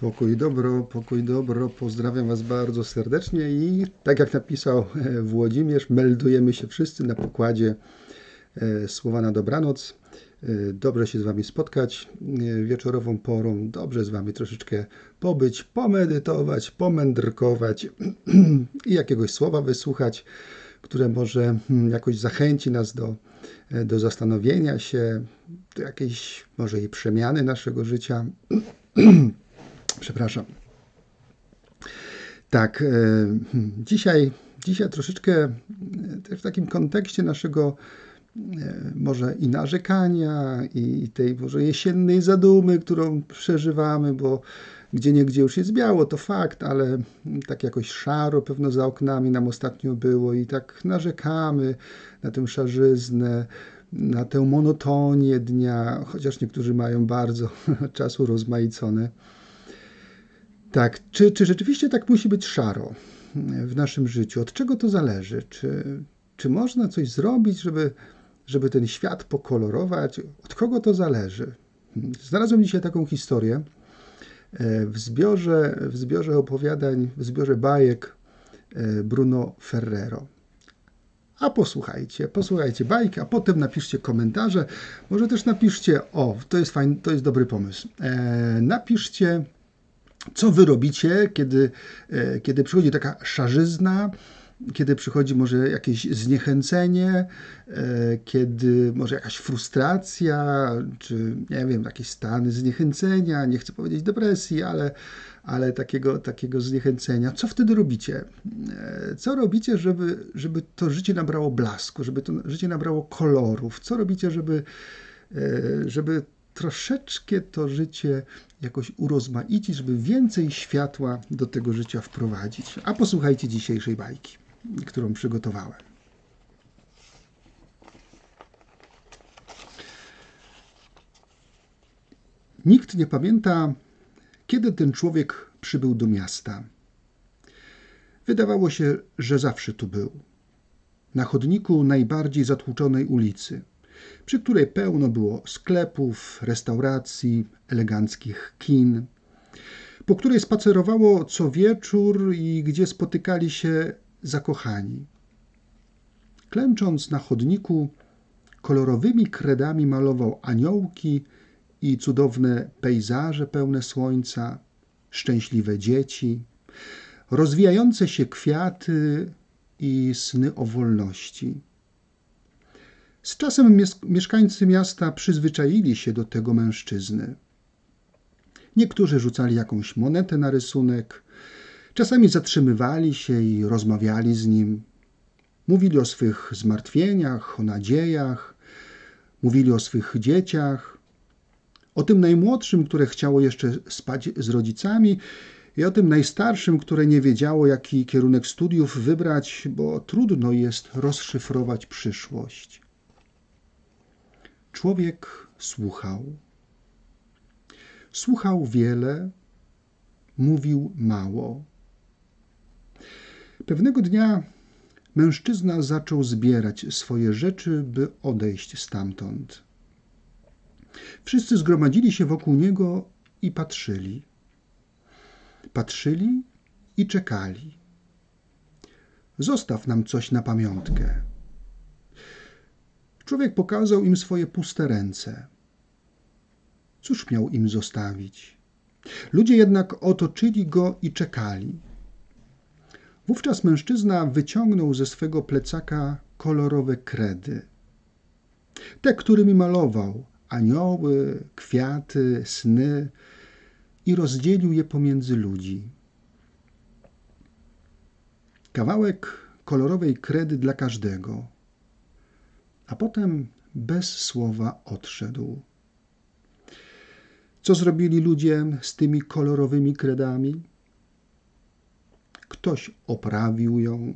Pokój dobro, pokój dobro. Pozdrawiam Was bardzo serdecznie i tak jak napisał e, Włodzimierz, meldujemy się wszyscy na pokładzie e, słowa na dobranoc. E, dobrze się z Wami spotkać wieczorową porą, dobrze z Wami troszeczkę pobyć, pomedytować, pomędrkować i jakiegoś słowa wysłuchać, które może hmm, jakoś zachęci nas do, do zastanowienia się, do jakiejś może i przemiany naszego życia. Przepraszam. Tak, e, dzisiaj, dzisiaj troszeczkę e, w takim kontekście naszego e, może i narzekania, i tej może jesiennej zadumy, którą przeżywamy, bo gdzie niegdzie już jest biało, to fakt, ale tak jakoś szaro pewno za oknami nam ostatnio było i tak narzekamy na tę szarzyznę, na tę monotonię dnia, chociaż niektórzy mają bardzo czasu rozmaicone. Tak, czy, czy rzeczywiście tak musi być szaro w naszym życiu? Od czego to zależy? Czy, czy można coś zrobić, żeby, żeby ten świat pokolorować? Od kogo to zależy? Znalazłem dzisiaj taką historię e, w zbiorze, w zbiorze opowiadań, w zbiorze bajek e, Bruno Ferrero. A posłuchajcie, posłuchajcie bajki, a potem napiszcie komentarze. Może też napiszcie, o, to jest fajny, to jest dobry pomysł. E, napiszcie co wy robicie, kiedy, e, kiedy przychodzi taka szarzyzna, kiedy przychodzi może jakieś zniechęcenie, e, kiedy może jakaś frustracja, czy nie wiem, jakieś stany zniechęcenia, nie chcę powiedzieć depresji, ale, ale takiego, takiego zniechęcenia. Co wtedy robicie? E, co robicie, żeby, żeby to życie nabrało blasku, żeby to życie nabrało kolorów? Co robicie, żeby, żeby troszeczkę to życie jakoś urozmaicić, żeby więcej światła do tego życia wprowadzić. A posłuchajcie dzisiejszej bajki, którą przygotowałem. Nikt nie pamięta, kiedy ten człowiek przybył do miasta. Wydawało się, że zawsze tu był. Na chodniku najbardziej zatłuczonej ulicy – przy której pełno było sklepów, restauracji, eleganckich kin, po której spacerowało co wieczór i gdzie spotykali się zakochani. Klęcząc na chodniku, kolorowymi kredami malował aniołki i cudowne pejzaże pełne słońca, szczęśliwe dzieci, rozwijające się kwiaty i sny o wolności. Z czasem mieszkańcy miasta przyzwyczaili się do tego mężczyzny. Niektórzy rzucali jakąś monetę na rysunek, czasami zatrzymywali się i rozmawiali z nim. Mówili o swych zmartwieniach, o nadziejach, mówili o swych dzieciach, o tym najmłodszym, które chciało jeszcze spać z rodzicami, i o tym najstarszym, które nie wiedziało, jaki kierunek studiów wybrać, bo trudno jest rozszyfrować przyszłość. Człowiek słuchał. Słuchał wiele, mówił mało. Pewnego dnia mężczyzna zaczął zbierać swoje rzeczy, by odejść stamtąd. Wszyscy zgromadzili się wokół niego i patrzyli. Patrzyli i czekali. Zostaw nam coś na pamiątkę. Człowiek pokazał im swoje puste ręce. Cóż miał im zostawić? Ludzie jednak otoczyli go i czekali. Wówczas mężczyzna wyciągnął ze swego plecaka kolorowe kredy. Te, którymi malował anioły, kwiaty, sny i rozdzielił je pomiędzy ludzi. Kawałek kolorowej kredy dla każdego a potem bez słowa odszedł. Co zrobili ludzie z tymi kolorowymi kredami? Ktoś oprawił ją,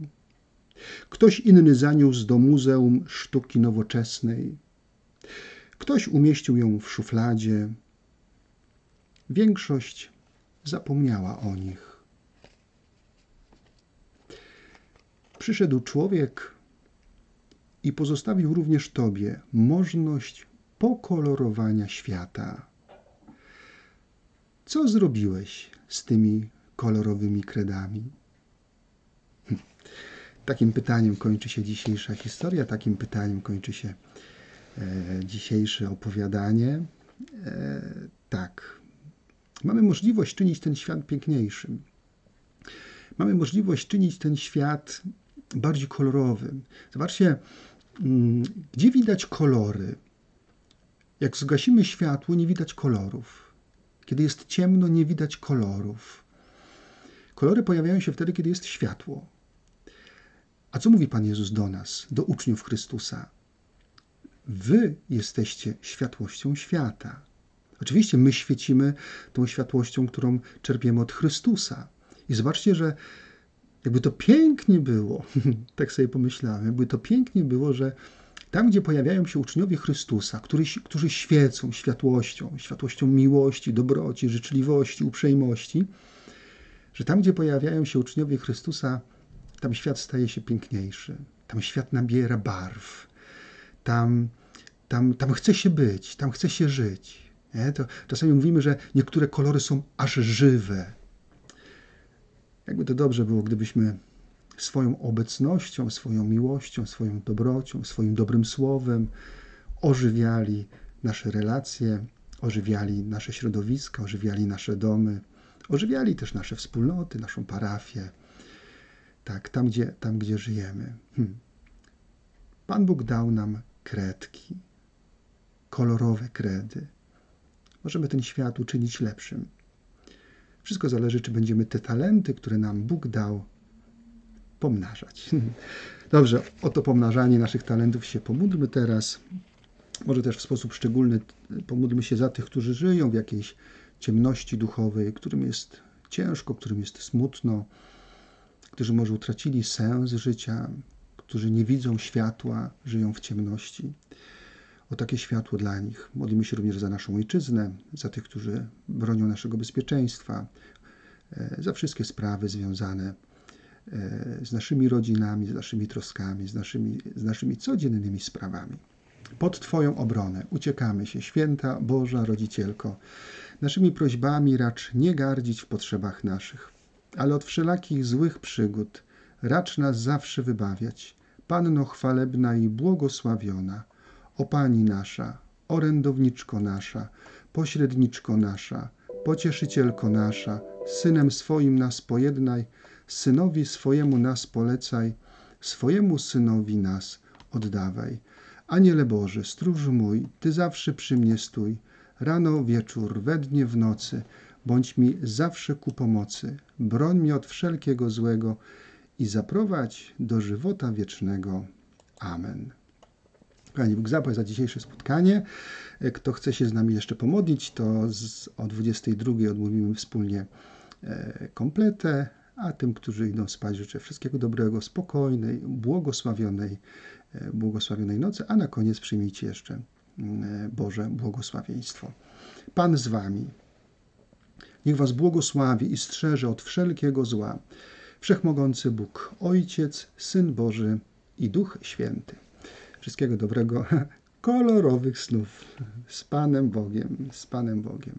ktoś inny zaniósł do Muzeum Sztuki Nowoczesnej, ktoś umieścił ją w szufladzie. Większość zapomniała o nich. Przyszedł człowiek, i pozostawił również Tobie możliwość pokolorowania świata. Co zrobiłeś z tymi kolorowymi kredami? Takim pytaniem kończy się dzisiejsza historia, takim pytaniem kończy się e, dzisiejsze opowiadanie. E, tak, mamy możliwość czynić ten świat piękniejszym. Mamy możliwość czynić ten świat bardziej kolorowym. Zobaczcie, gdzie widać kolory. Jak zgasimy światło, nie widać kolorów. Kiedy jest ciemno, nie widać kolorów. Kolory pojawiają się wtedy, kiedy jest światło. A co mówi Pan Jezus do nas, do uczniów Chrystusa? Wy jesteście światłością świata. Oczywiście my świecimy tą światłością, którą czerpiemy od Chrystusa. I zobaczcie, że jakby to pięknie było, tak sobie pomyślałem, jakby to pięknie było, że tam, gdzie pojawiają się uczniowie Chrystusa, którzy, którzy świecą światłością, światłością miłości, dobroci, życzliwości, uprzejmości, że tam, gdzie pojawiają się uczniowie Chrystusa, tam świat staje się piękniejszy, tam świat nabiera barw, tam, tam, tam chce się być, tam chce się żyć. Nie? To czasami mówimy, że niektóre kolory są aż żywe. Jakby to dobrze było, gdybyśmy swoją obecnością, swoją miłością, swoją dobrocią, swoim dobrym słowem ożywiali nasze relacje, ożywiali nasze środowiska, ożywiali nasze domy, ożywiali też nasze wspólnoty, naszą parafię. Tak, tam gdzie, tam, gdzie żyjemy. Hm. Pan Bóg dał nam kredki, kolorowe kredy. Możemy ten świat uczynić lepszym. Wszystko zależy, czy będziemy te talenty, które nam Bóg dał, pomnażać. Dobrze, o to pomnażanie naszych talentów się pomódlmy teraz. Może też w sposób szczególny pomódlmy się za tych, którzy żyją w jakiejś ciemności duchowej, którym jest ciężko, którym jest smutno, którzy może utracili sens życia, którzy nie widzą światła, żyją w ciemności. O takie światło dla nich. Modlimy się również za naszą ojczyznę, za tych, którzy bronią naszego bezpieczeństwa, e, za wszystkie sprawy związane e, z naszymi rodzinami, z naszymi troskami, z naszymi, z naszymi codziennymi sprawami. Pod Twoją obronę uciekamy się, święta Boża Rodzicielko. Naszymi prośbami racz nie gardzić w potrzebach naszych, ale od wszelakich złych przygód racz nas zawsze wybawiać. Panno chwalebna i błogosławiona, o Pani nasza, orędowniczko nasza, pośredniczko nasza, pocieszycielko nasza, synem swoim nas pojednaj, synowi swojemu nas polecaj, swojemu synowi nas oddawaj. Aniele Boży, stróż mój, Ty zawsze przy mnie stój, rano, wieczór, we dnie, w nocy, bądź mi zawsze ku pomocy, broń mnie od wszelkiego złego i zaprowadź do żywota wiecznego. Amen. Panie Bóg zapłać za dzisiejsze spotkanie. Kto chce się z nami jeszcze pomodlić, to z, o 22 odmówimy wspólnie e, kompletę, a tym, którzy idą spać, życzę wszystkiego dobrego, spokojnej, błogosławionej, e, błogosławionej nocy, a na koniec przyjmijcie jeszcze mm, Boże błogosławieństwo. Pan z wami. Niech was błogosławi i strzeże od wszelkiego zła. Wszechmogący Bóg, Ojciec, Syn Boży i Duch Święty. Wszystkiego dobrego, kolorowych snów z Panem Bogiem, z Panem Bogiem.